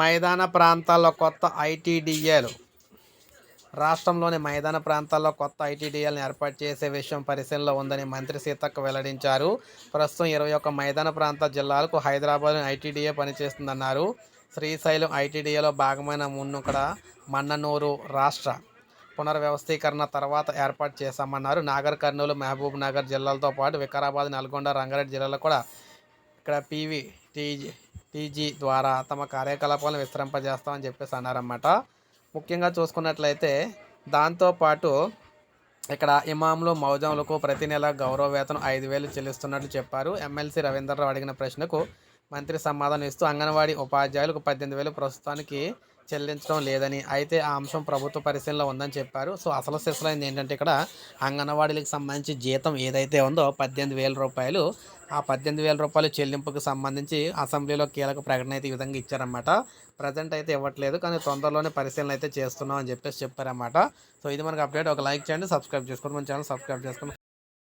మైదాన ప్రాంతాల్లో కొత్త ఐటీడీఏలు. రాష్ట్రంలోని మైదాన ప్రాంతాల్లో కొత్త ఐటీడీఎల్ని ఏర్పాటు చేసే విషయం పరిశీలనలో ఉందని మంత్రి సీతక్క వెల్లడించారు. ప్రస్తుతం ఇరవై ఒక్క మైదాన ప్రాంత జిల్లాలకు హైదరాబాద్ ఐటీడీఏ పనిచేస్తుందన్నారు. శ్రీశైలం ఐటీడీఏలో భాగమైన మున్నుకడ మన్ననూరు రాష్ట్ర పునర్వ్యవస్థీకరణ తర్వాత ఏర్పాటు చేశామన్నారు. నాగర్ కర్నూలు మహబూబ్ నగర్ జిల్లాలతో పాటు వికారాబాద్ నల్గొండ రంగారెడ్డి జిల్లాలో కూడా ఇక్కడ పీవీ టీజీ టీజీ ద్వారా తమ కార్యకలాపాలను విస్తరింపజేస్తామని చెప్పేసి అన్నారన్నమాట. ముఖ్యంగా చూసుకున్నట్లయితే దాంతోపాటు ఇక్కడ ఇమాంలు మౌజంలకు ప్రతి నెల గౌరవ వేతనం ఐదు వేలు చెల్లిస్తున్నట్లు చెప్పారు. ఎమ్మెల్సీ రవీంద్రరావు అడిగిన ప్రశ్నకు మంత్రి సమాధానం ఇస్తూ అంగన్వాడీ ఉపాధ్యాయులకు పద్దెనిమిది వేలు ప్రస్తుతానికి చెల్లించడం లేదని. అయితే ఆ అంశం ప్రభుత్వ పరిశీలనలో ఉందని చెప్పారు. సో అసలు సిసలైంది ఏంటంటే ఇక్కడ అంగన్వాడీలకు సంబంధించి జీతం ఏదైతే ఉందో పద్దెనిమిది వేల రూపాయలు ఆ పద్దెనిమిది వేల రూపాయలు చెల్లింపుకు సంబంధించి అసెంబ్లీలో కీలక ప్రకటన అయితే ఈ విధంగా ఇచ్చారన్నమాట. ప్రజెంట్ అయితే ఇవ్వట్లేదు కానీ తొందరలోనే పరిశీలన అయితే చేస్తున్నాం అని చెప్పేసి చెప్పారన్నమాట. సో ఇది మనకు అప్డేట్. ఒక లైక్ చేయండి సబ్స్క్రైబ్ చేసుకోండి. మన ఛానల్ సబ్స్క్రైబ్ చేసుకోండి